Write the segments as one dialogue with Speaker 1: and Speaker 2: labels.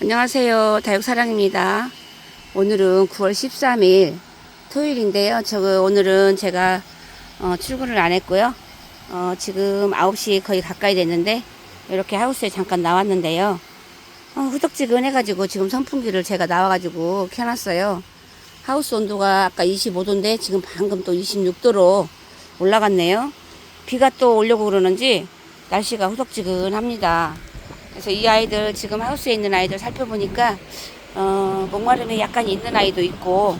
Speaker 1: 안녕하세요. 다육사랑입니다. 오늘은 9월 13일 토요일인데요. 저거 오늘은 제가 어, 출근을 안 했고요. 어, 지금 9시 거의 가까이 됐는데 이렇게 하우스에 잠깐 나왔는데요. 어, 후덕지근해가지고 지금 선풍기를 제가 나와가지고 켜놨어요. 하우스 온도가 아까 25도인데 지금 방금 또 26도로 올라갔네요. 비가 또 오려고 그러는지 날씨가 후덕지근합니다. 그래서 이 아이들 지금 하우스에 있는 아이들 살펴보니까 어, 목마름이 약간 있는 아이도 있고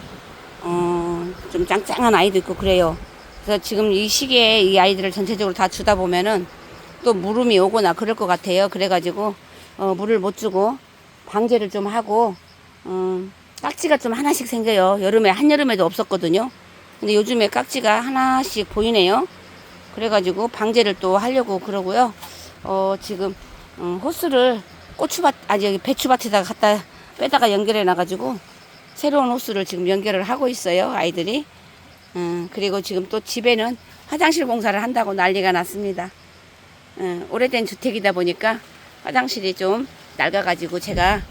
Speaker 1: 어, 좀 짱짱한 아이도 있고 그래요. 그래서 지금 이 시기에 이 아이들을 전체적으로 다 주다 보면은 또 물음이 오거나 그럴 것 같아요. 그래가지고 어, 물을 못 주고 방제를 좀 하고 어, 깍지가 좀 하나씩 생겨요. 여름에 한여름에도 없었거든요. 근데 요즘에 깍지가 하나씩 보이네요. 그래가지고 방제를 또 하려고 그러고요. 어, 지금 음, 호스를 고추밭 아니 여기 배추밭에다가 갖다 빼다가 연결해 놔가지고 새로운 호스를 지금 연결을 하고 있어요 아이들이. 음, 그리고 지금 또 집에는 화장실 공사를 한다고 난리가 났습니다. 음, 오래된 주택이다 보니까 화장실이 좀 낡아가지고 제가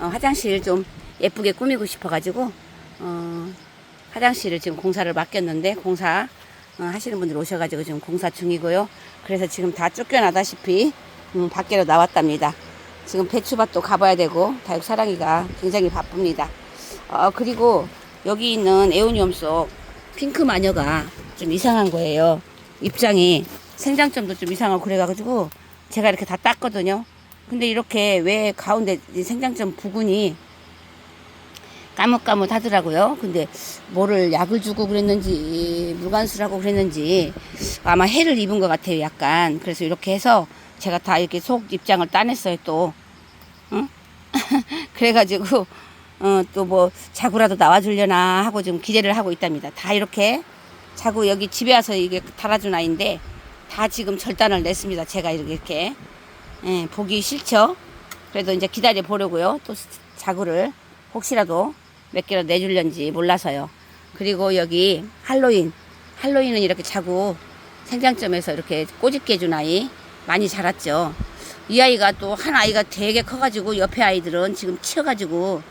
Speaker 1: 어, 화장실 좀 예쁘게 꾸미고 싶어가지고 어, 화장실을 지금 공사를 맡겼는데 공사 어, 하시는 분들 오셔가지고 지금 공사 중이고요. 그래서 지금 다 쫓겨나다시피 음, 밖으로 나왔답니다. 지금 배추밭도 가봐야 되고 다육 사랑이가 굉장히 바쁩니다. 어, 그리고 여기 있는 에오니엄 속 핑크 마녀가 좀 이상한 거예요. 입장이 생장점도 좀 이상하고 그래가지고 제가 이렇게 다 땄거든요. 근데 이렇게 왜 가운데 이 생장점 부분이 까뭇까뭇 하더라고요. 근데 뭐를 약을 주고 그랬는지 물관수를 하고 그랬는지 아마 해를 입은 것 같아요. 약간 그래서 이렇게 해서 제가 다 이렇게 속 입장을 따냈어요. 또 응? 그래가지고 어, 또 뭐 자구라도 나와주려나 하고 좀 기대를 하고 있답니다. 다 이렇게 자구 여기 집에 와서 이게 달아준 아이인데 다 지금 절단을 냈습니다. 제가 이렇게 예, 보기 싫죠. 그래도 이제 기다려 보려고요. 또 자구를 혹시라도 몇 개로 내줄련지 몰라서요. 그리고 여기 할로윈. 할로윈은 이렇게 자꾸 생장점에서 이렇게 꼬집게 해준 아이 많이 자랐죠. 이 아이가 또 한 아이가 되게 커가지고 옆에 아이들은 지금 치여가지고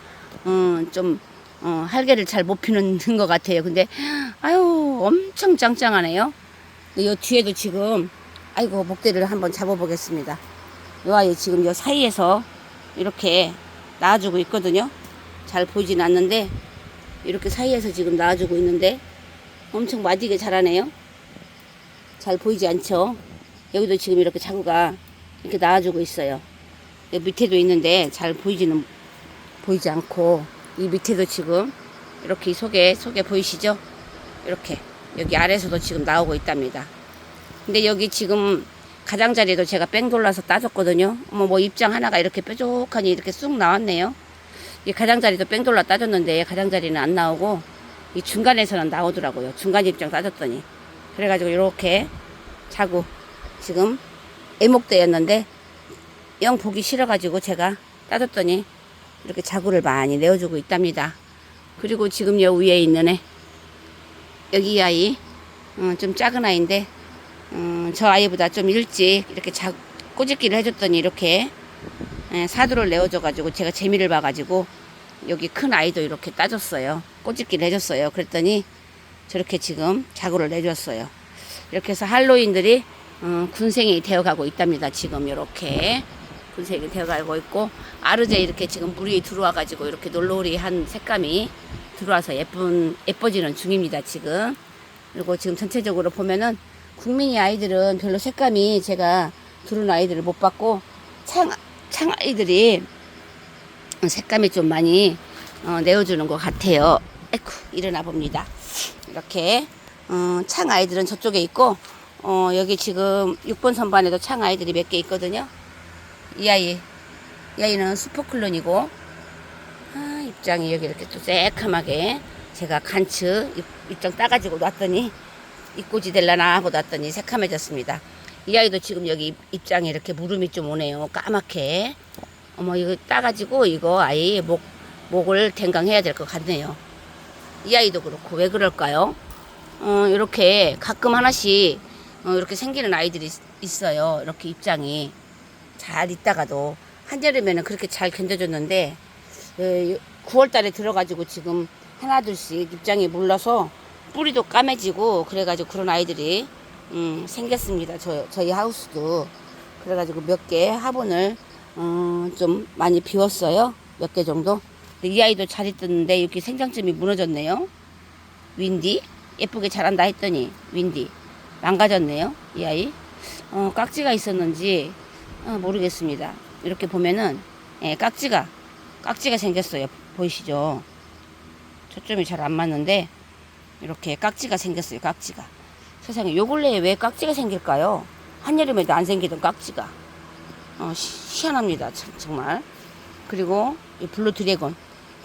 Speaker 1: 음, 좀 어, 할개를 잘 못 피는 것 같아요. 근데 아유 엄청 짱짱하네요. 요 뒤에도 지금 아이고 목대를 한번 잡아보겠습니다. 요 아이 지금 요 사이에서 이렇게 나와주고 있거든요. 잘 보이진 않는데 이렇게 사이에서 지금 나와주고 있는데 엄청 마디게 잘하네요. 잘 보이지 않죠? 여기도 지금 이렇게 자구가 이렇게 나와주고 있어요. 여기 밑에도 있는데 잘 보이지는 보이지 않고 이 밑에도 지금 이렇게 이 속에 속에 보이시죠? 이렇게 여기 아래에서도 지금 나오고 있답니다. 근데 여기 지금 가장자리도 제가 뺑 돌라서 따졌거든요. 어머 뭐 입장 하나가 이렇게 뾰족하니 이렇게 쑥 나왔네요. 이 가장자리도 뺑 돌라 따졌는데 가장자리는 안 나오고 이 중간에서는 나오더라고요. 중간 입장 따졌더니 그래가지고 이렇게 자고 지금 애목대였는데 영 보기 싫어가지고 제가 따졌더니 이렇게 자구를 많이 내어주고 있답니다. 그리고 지금 여 위에 있는 애 여기 이 아이 어, 좀 작은 아이인데 음, 저 아이보다 좀 일찍 이렇게 자, 꼬집기를 해줬더니 이렇게 예, 사두를 내어줘가지고 제가 재미를 봐가지고 여기 큰 아이도 이렇게 따줬어요. 꼬집기를 해줬어요. 그랬더니 저렇게 지금 자구를 내줬어요. 이렇게 해서 할로윈들이 어, 군생이 되어가고 있답니다. 지금 이렇게 군생이 되어가고 있고 아르제 이렇게 지금 물이 들어와가지고 이렇게 놀러리한 색감이 들어와서 예쁜 예뻐지는 중입니다. 지금 그리고 지금 전체적으로 보면은 국민이 아이들은 별로 색감이 제가 두른 아이들을 못 봤고 창, 창 아이들이 색감이 좀 많이 어, 내어주는 것 같아요. 에쿠 일어나 봅니다. 이렇게 어, 창 아이들은 저쪽에 있고 어, 여기 지금 6번 선반에도 창 아이들이 몇 개 있거든요. 이 아이 이 아이는 슈퍼클론이고 아, 입장이 여기 이렇게 또 새카맣게 제가 간츠 입- 입장 따가지고 놨더니 입꼬지 될라나 하고 놨더니 새카매졌습니다. 이 아이도 지금 여기 입- 입장에 이렇게 무름이 좀 오네요. 까맣게. 어머 이거 따가지고 이거 아이 목 목을 댕강해야 될 것 같네요. 이 아이도 그렇고 왜 그럴까요? 어 이렇게 가끔 하나씩 어, 이렇게 생기는 아이들이 있- 있어요. 이렇게 입장이 잘 있다가도 한여름에는 그렇게 잘 견뎌줬는데 9월 달에 들어가지고 지금 하나둘씩 입장이 물러서 뿌리도 까매지고 그래가지고 그런 아이들이 음, 생겼습니다. 저, 저희 하우스도 그래가지고 몇 개 화분을 음, 좀 많이 비웠어요. 몇 개 정도. 이 아이도 잘 있던데 이렇게 생장점이 무너졌네요. 윈디 예쁘게 자란다 했더니 윈디 망가졌네요. 이 아이 어, 깍지가 있었는지 어, 모르겠습니다. 이렇게 보면은 예, 깍지가 깍지가 생겼어요. 보이시죠? 초점이 잘 안 맞는데 이렇게 깍지가 생겼어요. 깍지가 세상에 요 근래에 왜 깍지가 생길까요? 한여름에도 안 생기던 깍지가 어, 시- 희한합니다. 참, 정말 그리고 이 블루 드래곤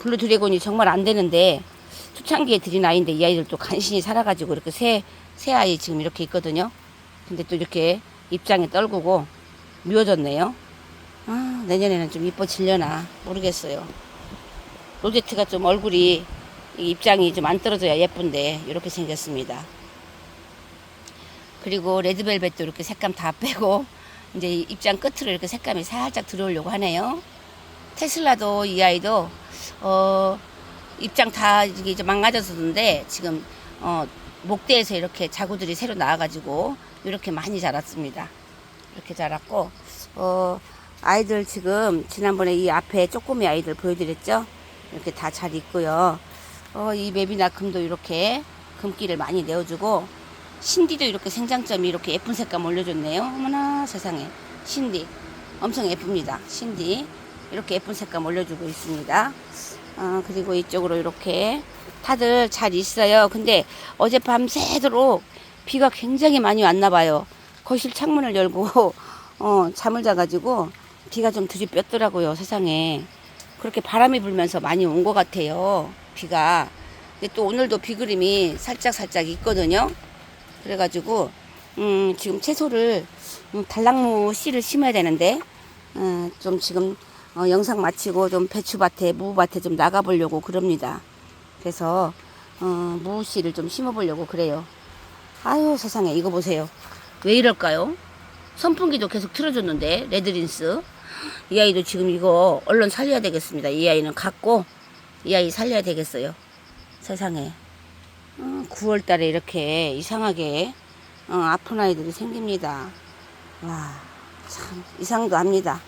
Speaker 1: 블루 드래곤이 정말 안 되는데 초창기에 들인 아이인데 이 아이들도 간신히 살아가지고 이렇게 새, 새 아이 지금 이렇게 있거든요. 근데 또 이렇게 입장에 떨구고 미워졌네요. 아, 내년에는 좀 이뻐지려나 모르겠어요. 로제트가 좀 얼굴이 이 입장이 좀 안 떨어져야 예쁜데 이렇게 생겼습니다. 그리고 레드벨벳도 이렇게 색감 다 빼고 이제 이 입장 끝으로 이렇게 색감이 살짝 들어오려고 하네요. 테슬라도 이 아이도 어 입장 다 이게 좀 망가졌었는데 지금 어 목대에서 이렇게 자구들이 새로 나와가지고 이렇게 많이 자랐습니다. 이렇게 자랐고 어 아이들 지금 지난번에 이 앞에 쪼꼬미 아이들 보여드렸죠? 이렇게 다 잘 있고요. 어이 메비나금도 이렇게 금기를 많이 내어주고 신디도 이렇게 생장점이 이렇게 예쁜 색감 올려줬네요. 어머나 세상에 신디 엄청 예쁩니다. 신디 이렇게 예쁜 색감 올려주고 있습니다. 어, 그리고 이쪽으로 이렇게 다들 잘 있어요. 근데 어젯밤 새도록 비가 굉장히 많이 왔나 봐요. 거실 창문을 열고 어, 잠을 자가지고 비가 좀 들이뺐더라고요. 세상에 그렇게 바람이 불면서 많이 온 것 같아요. 비가. 근데 또 오늘도 비 그림이 살짝 살짝 있거든요. 그래가지고 음, 지금 채소를 음, 달랑무 씨를 심어야 되는데 음, 좀 지금 어, 영상 마치고 좀 배추밭에 무밭에 좀 나가보려고 그럽니다. 그래서 어, 무 씨를 좀 심어보려고 그래요. 아유 세상에 이거 보세요. 왜 이럴까요? 선풍기도 계속 틀어줬는데 레드린스 이 아이도 지금 이거 얼른 살려야 되겠습니다. 이 아이는 갖고 이 아이 살려야 되겠어요. 세상에 9월 달에 이렇게 이상하게 어, 아픈 아이들이 생깁니다. 와, 참 이상도 합니다.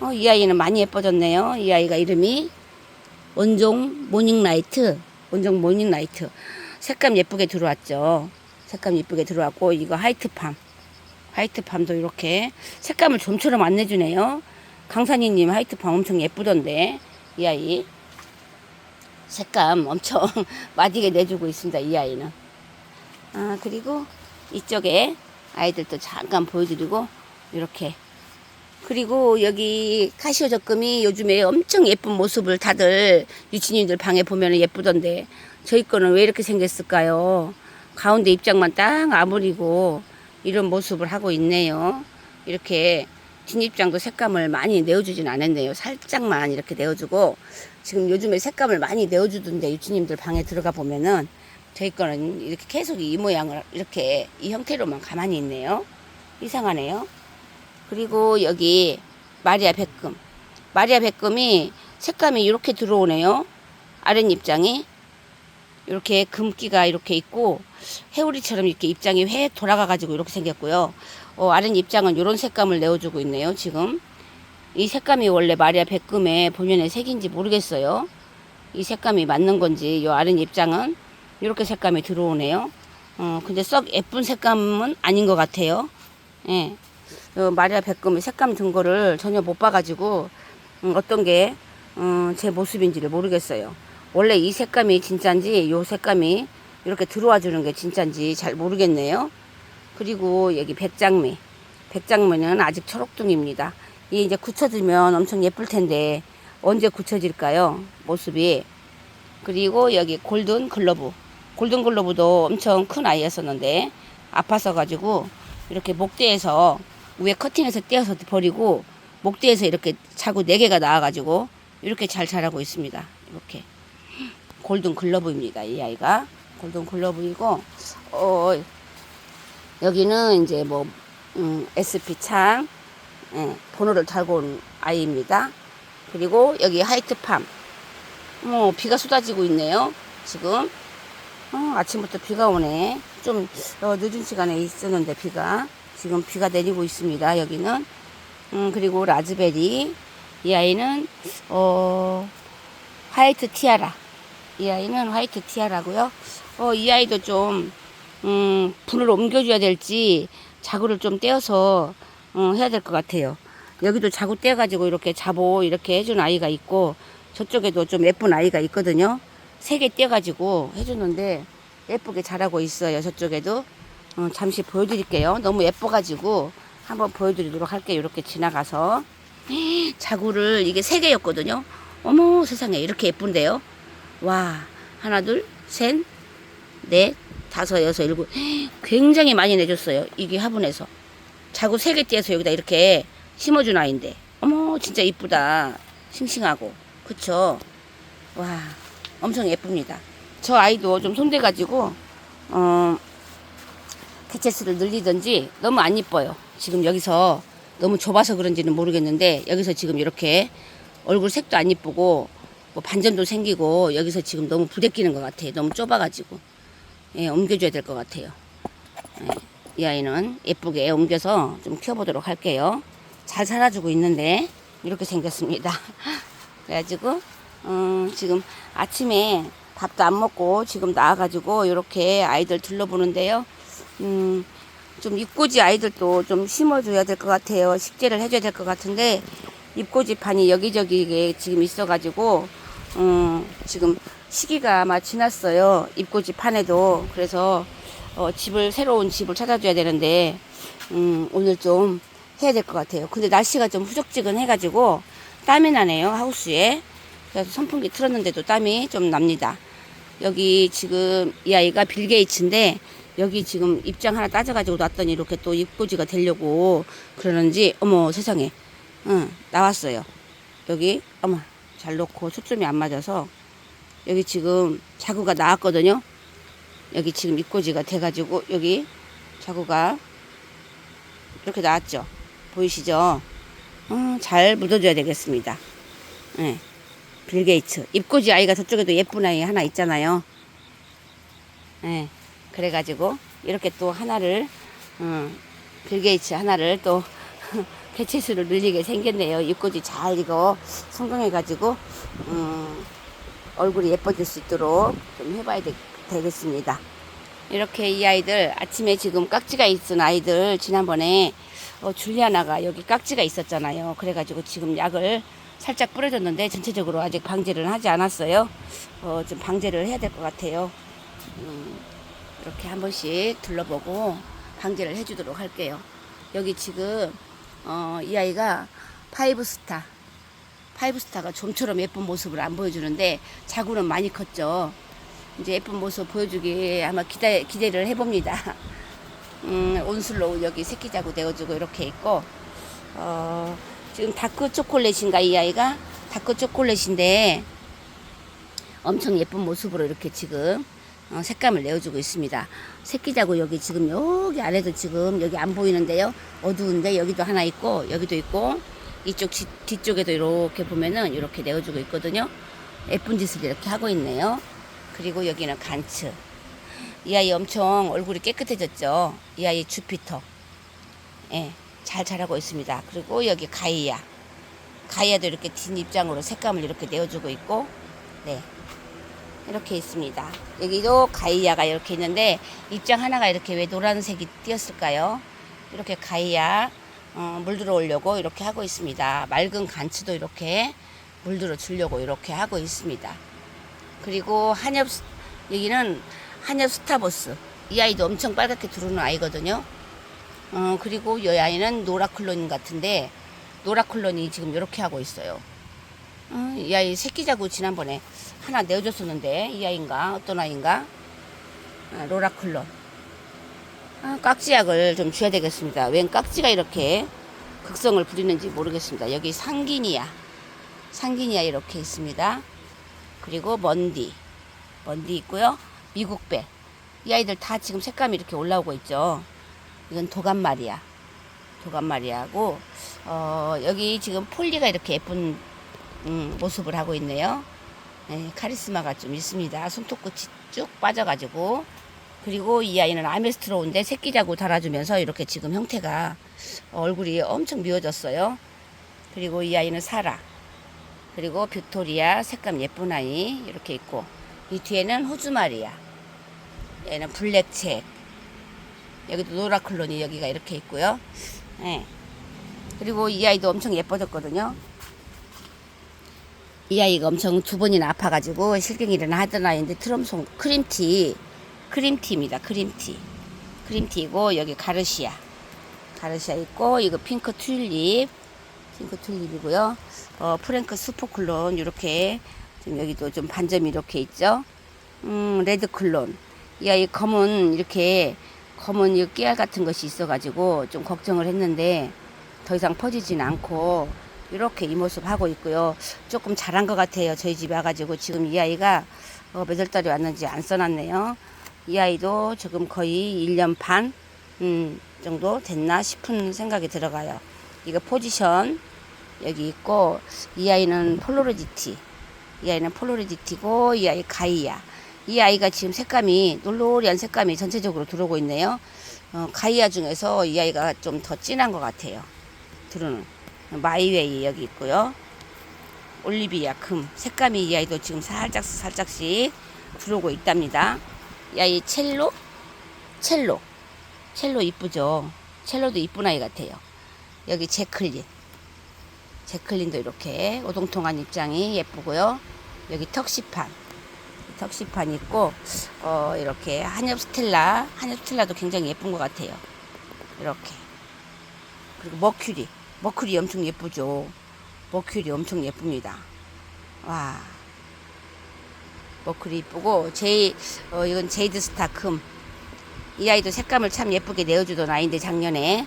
Speaker 1: 어, 이 아이는 많이 예뻐졌네요. 이 아이가 이름이 원종 모닝라이트. 원종 모닝라이트. 색감 예쁘게 들어왔죠. 색감 예쁘게 들어왔고 이거 하이트팜. 하이트팜도 이렇게 색감을 좀처럼 안 내주네요. 강산이님 하이트팜 엄청 예쁘던데 이 아이. 색감 엄청 마디게 내주고 있습니다. 이 아이는. 아, 그리고 이쪽에 아이들도 잠깐 보여드리고 이렇게 그리고 여기 카시오 적금이 요즘에 엄청 예쁜 모습을 다들 유치님들 방에 보면 예쁘던데 저희 거는 왜 이렇게 생겼을까요? 가운데 입장만 딱 아무리고 이런 모습을 하고 있네요. 이렇게 뒷입장도 색감을 많이 내어주진 않았네요. 살짝만 이렇게 내어주고 지금 요즘에 색감을 많이 내어주던데 유치님들 방에 들어가 보면은 저희 거는 이렇게 계속 이 모양을 이렇게 이 형태로만 가만히 있네요. 이상하네요. 그리고 여기 마리아 백금. 마리아 백금이 색감이 이렇게 들어오네요. 아랫입장이. 이렇게 금기가 이렇게 있고 해오리처럼 이렇게 입장이 회 돌아가 가지고 이렇게 생겼고요. 어, 아랫입장은 이런 색감을 내어주고 있네요. 지금. 이 색감이 원래 마리아 백금의 본연의 색인지 모르겠어요. 이 색감이 맞는 건지 이 아랫입장은 이렇게 색감이 들어오네요. 어, 근데 썩 예쁜 색감은 아닌 것 같아요. 예. 어, 마리아 백금의 색감 든 거를 전혀 못 봐가지고 음, 어떤 게 음, 제 모습인지를 모르겠어요. 원래 이 색감이 진짜인지 요 색감이 이렇게 들어와 주는 게 진짜인지 잘 모르겠네요. 그리고 여기 백장미. 백장미는 아직 초록둥입니다. 이게 이제 굳혀지면 엄청 예쁠 텐데 언제 굳혀질까요? 모습이. 그리고 여기 골든 글러브. 골든 글러브도 엄청 큰 아이였었는데 아파서 가지고 이렇게 목대에서 위에 커팅해서 떼어서 버리고 목대에서 이렇게 자구 네 개가 나와가지고 이렇게 잘 자라고 있습니다. 이렇게 골든 글러브입니다. 이 아이가 골든 글러브이고 어 여기는 이제 뭐 음, SP 창 예, 번호를 달고 온 아이입니다. 그리고 여기 하이트팜. 어, 비가 쏟아지고 있네요. 지금. 어, 아침부터 비가 오네. 좀 어, 늦은 시간에 있었는데 비가. 지금 비가 내리고 있습니다. 여기는. 음, 그리고 라즈베리. 이 아이는, 어, 화이트 티아라. 이 아이는 화이트 티아라고요. 어, 이 아이도 좀, 음, 분을 옮겨줘야 될지 자구를 좀 떼어서 어, 해야 될 것 같아요. 여기도 자구 떼어가지고 이렇게 자보 이렇게 해준 아이가 있고 저쪽에도 좀 예쁜 아이가 있거든요. 세 개 떼어가지고 해주는데 예쁘게 자라고 있어요. 저쪽에도 어, 잠시 보여드릴게요. 너무 예뻐가지고 한번 보여드리도록 할게요. 이렇게 지나가서 자구를 이게 세 개였거든요. 어머 세상에 이렇게 예쁜데요. 와 하나 둘셋 넷, 다섯, 여섯, 일곱. 굉장히 많이 내줬어요. 이게 화분에서. 자구 세개 떼서 여기다 이렇게 심어준 아이인데. 어머, 진짜 이쁘다. 싱싱하고. 그쵸? 와, 엄청 예쁩니다. 저 아이도 좀 손대가지고, 어, 개체수를 늘리든지 너무 안 이뻐요. 지금 여기서 너무 좁아서 그런지는 모르겠는데, 여기서 지금 이렇게 얼굴 색도 안 이쁘고, 뭐 반점도 생기고, 여기서 지금 너무 부대끼는 것 같아요. 너무 좁아가지고. 예, 옮겨줘야 될 것 같아요. 예, 이 아이는 예쁘게 옮겨서 좀 키워보도록 할게요. 잘 살아주고 있는데 이렇게 생겼습니다. 그래가지고 음, 지금 아침에 밥도 안 먹고 지금 나와가지고 이렇게 아이들 둘러보는데요. 음, 좀 입꼬지 아이들도 좀 심어줘야 될 것 같아요. 식재를 해줘야 될 것 같은데 입꼬지 판이 여기저기 지금 있어가지고 음, 지금 시기가 아마 지났어요. 입꼬지 판에도 그래서 어, 집을 새로운 집을 찾아줘야 되는데 음, 오늘 좀 해야 될 것 같아요. 근데 날씨가 좀 후적지근해가지고 땀이 나네요 하우스에. 그래서 선풍기 틀었는데도 땀이 좀 납니다. 여기 지금 이 아이가 빌 게이츠인데 여기 지금 입장 하나 따져가지고 놨더니 이렇게 또 입꼬지가 되려고 그러는지 어머 세상에 응 나왔어요. 여기 어머 잘 놓고 초점이 안 맞아서 여기 지금 자구가 나왔거든요. 여기 지금 입꼬지가 돼가지고 여기 자구가 이렇게 나왔죠. 보이시죠? 어, 잘 묻어줘야 되겠습니다. 네. 빌 게이츠. 입꼬지 아이가 저쪽에도 예쁜 아이 하나 있잖아요. 네. 그래가지고 이렇게 또 하나를 어, 빌 게이츠 하나를 또 개체수를 늘리게 생겼네요. 입꼬지 잘 이거 성공해가지고 음, 얼굴이 예뻐질 수 있도록 좀 해봐야 되, 되겠습니다. 이렇게 이 아이들 아침에 지금 깍지가 있은 아이들 지난번에 어, 줄리아나가 여기 깍지가 있었잖아요. 그래가지고 지금 약을 살짝 뿌려줬는데 전체적으로 아직 방제를 하지 않았어요. 어, 좀 방제를 해야 될 것 같아요. 음, 이렇게 한 번씩 둘러보고 방제를 해주도록 할게요. 여기 지금 어, 이 아이가 파이브 스타 파이브 스타가 좀처럼 예쁜 모습을 안 보여주는데 자구는 많이 컸죠. 이제 예쁜 모습 보여주기 아마 기대, 기대를 해봅니다. 음, 온슬로우 여기 새끼 자구 내어주고 이렇게 있고, 어, 지금 다크 초콜릿인가 이 아이가? 다크 초콜릿인데 엄청 예쁜 모습으로 이렇게 지금 어, 색감을 내어주고 있습니다. 새끼 자구 여기 지금 여기 아래도 지금 여기 안 보이는데요. 어두운데 여기도 하나 있고 여기도 있고 이쪽 지- 뒤쪽에도 이렇게 보면은 이렇게 내어주고 있거든요. 예쁜 짓을 이렇게 하고 있네요. 그리고 여기는 간츠. 이 아이 엄청 얼굴이 깨끗해졌죠. 이 아이 주피터. 예, 잘 자라고 있습니다. 그리고 여기 가이아. 가이아도 이렇게 뒷 입장으로 색감을 이렇게 내어주고 있고, 네. 이렇게 있습니다. 여기도 가이아가 이렇게 있는데, 입장 하나가 이렇게 왜 노란색이 띄었을까요? 이렇게 가이아, 어, 물 들어오려고 이렇게 하고 있습니다. 맑은 간츠도 이렇게 물 들어 주려고 이렇게 하고 있습니다. 그리고 한엽 스- 여기는 한엽 스타버스 이 아이도 엄청 빨갛게 들어오는 아이거든요. 어 그리고 이 아이는 노라클론 같은데 노라클론이 지금 이렇게 하고 있어요. 어, 이 아이 새끼 자고 지난번에 하나 내어줬었는데 이 아이인가 어떤 아이인가 아, 로라클론 아, 깍지약을 좀 줘야 되겠습니다. 웬 깍지가 이렇게 극성을 부리는지 모르겠습니다. 여기 상기니아 상기니아 이렇게 있습니다. 그리고 먼디 먼디 있고요. 미국배 이 아이들 다 지금 색감이 이렇게 올라오고 있죠. 이건 도감말이야. 도감마리아고 어, 여기 지금 폴리가 이렇게 예쁜 음, 모습을 하고 있네요. 네, 카리스마가 좀 있습니다. 손톱끝이 쭉 빠져가지고 그리고 이 아이는 아메스트로인데 새끼자고 달아주면서 이렇게 지금 형태가 얼굴이 엄청 미워졌어요. 그리고 이 아이는 사라 그리고 빅토리아 색감 예쁜 아이 이렇게 있고 이 뒤에는 호주마리아 얘는 블랙책 여기도 노라클론이 여기가 이렇게 있고요. 네. 그리고 이 아이도 엄청 예뻐졌거든요. 이 아이가 엄청 두 번이나 아파가지고 실갱이를 하던 아이인데 트럼송 크림티 크림티입니다. 크림티 크림티고 여기 가르시아 가르시아 있고 이거 핑크 튤립 핑크 튤립이고요. 어, 프랭크 스포클론 이렇게 지금 여기도 좀 반점이 이렇게 있죠. 음, 레드 클론 이 아이 검은 이렇게 검은 이 깨알 같은 것이 있어가지고 좀 걱정을 했는데 더 이상 퍼지진 않고 이렇게 이 모습 하고 있고요. 조금 자란 것 같아요. 저희 집에 와가지고 지금 이 아이가 어, 몇월 달에 왔는지 안 써놨네요. 이 아이도 지금 거의 1년 반 음, 정도 됐나 싶은 생각이 들어가요. 이거 포지션 여기 있고 이 아이는 폴로르지티 이 아이는 폴로르지티고 이 아이 가이아 이 아이가 지금 색감이 놀로리한 색감이 전체적으로 들어오고 있네요. 어, 가이아 중에서 이 아이가 좀 더 진한 것 같아요. 들어오는 마이웨이 여기 있고요. 올리비아 금 색감이 이 아이도 지금 살짝 살짝씩 들어오고 있답니다. 이 아이 첼로 첼로 첼로 이쁘죠. 첼로도 이쁜 아이 같아요. 여기 제클린 제클린도 이렇게 오동통한 입장이 예쁘고요. 여기 턱시판 턱시판 있고 어 이렇게 한엽 스텔라 한엽 스텔라도 굉장히 예쁜 것 같아요. 이렇게 그리고 머큐리 머큐리 엄청 예쁘죠. 머큐리 엄청 예쁩니다. 와 머큐리 이쁘고 제이 어 이건 제이드 스타큼 이 아이도 색감을 참 예쁘게 내어주던 아이인데 작년에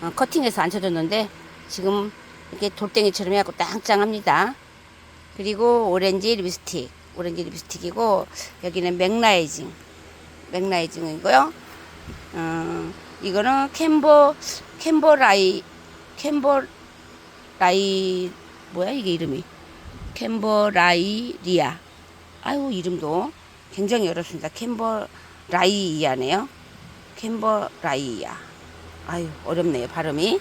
Speaker 1: 어, 커팅해서 앉혀줬는데 지금 이렇게 돌덩이처럼 해갖고 땅짱합니다. 그리고 오렌지 립스틱 오렌지 립스틱이고 여기는 맥라이징 맥라이징이고요. 어, 이거는 캔버 캔버라이 캔버라이 뭐야 이게 이름이? 캔버라이리아. 아유 이름도 굉장히 어렵습니다. 캔버라이아네요. 캔버라이아. 아유 어렵네요 발음이.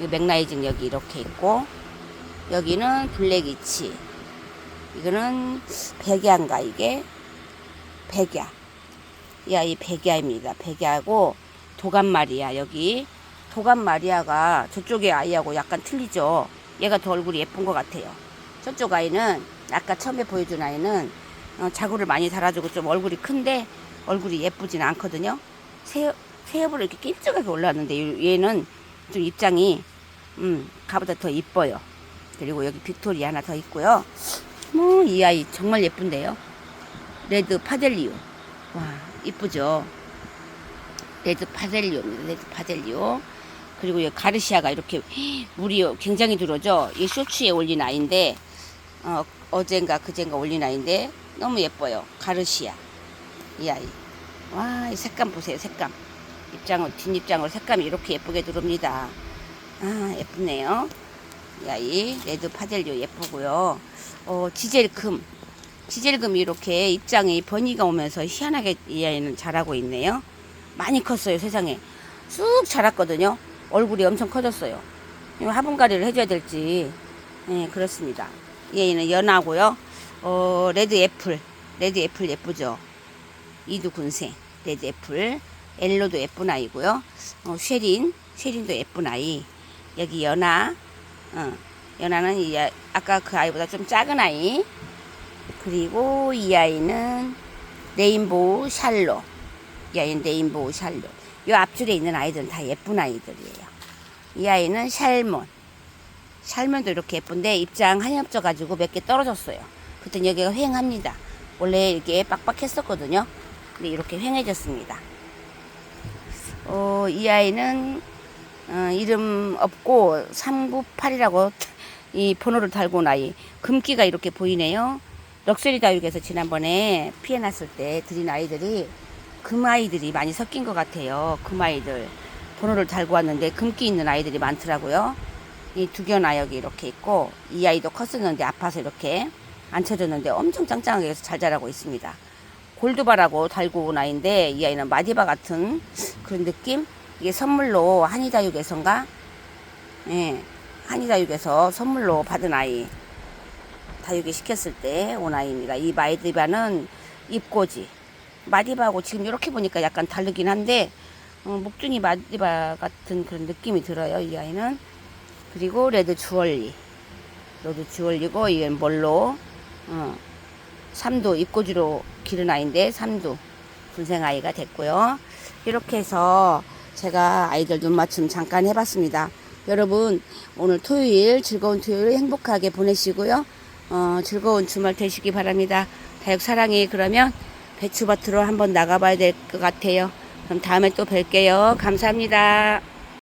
Speaker 1: 이 맥라이징 여기 이렇게 있고 여기는 블랙이치. 이거는 백야인가 이게? 백야. 이 아이 백야입니다. 백야고 도감마리아 여기 도감 마리아가 저쪽의 아이하고 약간 틀리죠 얘가 더 얼굴이 예쁜 것 같아요 저쪽 아이는 아까 처음에 보여준 아이는 어, 자구를 많이 달아주고 좀 얼굴이 큰데 얼굴이 예쁘진 않거든요 새, 새업으로 이렇게 길쭉하게 올라왔는데 얘는 좀 입장이 음 가보다 더 이뻐요 그리고 여기 빅토리 하나 더 있고요 뭐 이 아이 정말 예쁜데요. 레드 파델리오. 와 이쁘죠. 레드 파델리오입니다. 레드 파델리오. 그리고 이 가르시아가 이렇게 물이 굉장히 들어오죠. 이 쇼츠에 올린 아이인데 어, 어젠가 그젠가 올린 아이인데 너무 예뻐요. 가르시아 이 아이. 와 이 색감 보세요. 색감. 입장을 뒷입장으로 색감이 이렇게 예쁘게 들어옵니다. 아 예쁘네요. 이 아이 레드 파델리오 예쁘고요. 어, 지젤금. 지젤금이 이렇게 입장에 번이가 오면서 희한하게 이 아이는 자라고 있네요. 많이 컸어요, 세상에. 쑥 자랐거든요. 얼굴이 엄청 커졌어요. 화분가리를 해줘야 될지. 네, 그렇습니다. 이 아이는 연하고요. 어, 레드 애플. 레드 애플 예쁘죠? 이두 군생. 레드 애플. 엘로도 예쁜 아이고요. 어, 쉐린. 쉐린도 예쁜 아이. 여기 연하. 어, 연하는 이 아, 아까 그 아이보다 좀 작은 아이. 그리고 이 아이는 레인보우 샬롯. 이 아이는 레인보우 샬롯. 이 앞줄에 있는 아이들은 다 예쁜 아이들이에요. 이 아이는 샬몬. 샬몬도 이렇게 예쁜데 입장 한이 없어가지고 몇 개 떨어졌어요. 그때 여기가 휑합니다. 원래 이렇게 빡빡했었거든요. 근데 이렇게 휑해졌습니다. 어, 이 아이는 어, 이름 없고 398이라고 이 번호를 달고 온 아이 금기가 이렇게 보이네요. 럭셔리 다육에서 지난번에 피해 났을 때 드린 아이들이 금 아이들이 많이 섞인 것 같아요. 금 아이들 번호를 달고 왔는데 금기 있는 아이들이 많더라고요. 이 두견 아역이 이렇게 있고 이 아이도 컸었는데 아파서 이렇게 앉혀줬는데 엄청 짱짱하게 해서 잘 자라고 있습니다. 골드바라고 달고 온 아이인데 이 아이는 마디바 같은 그런 느낌? 이게 선물로 한의다육에선가? 예, 한의다육에서 선물로 받은 아이. 다육이 시켰을 때 온 아이입니다. 이 마디바는 입꼬지. 마디바하고 지금 이렇게 보니까 약간 다르긴 한데, 어, 목준이 마디바 같은 그런 느낌이 들어요. 이 아이는. 그리고 레드 주얼리. 레드 주얼리고, 이건 뭘로, 어, 삼두 입꼬지로 기른 아이인데, 삼두. 군생 아이가 됐고요. 이렇게 해서 제가 아이들 눈 맞춤 잠깐 해봤습니다. 여러분, 오늘 토요일 즐거운 토요일 행복하게 보내시고요. 어, 즐거운 주말 되시기 바랍니다. 다육 사랑이 그러면 배추밭으로 한번 나가봐야 될 것 같아요. 그럼 다음에 또 뵐게요. 감사합니다.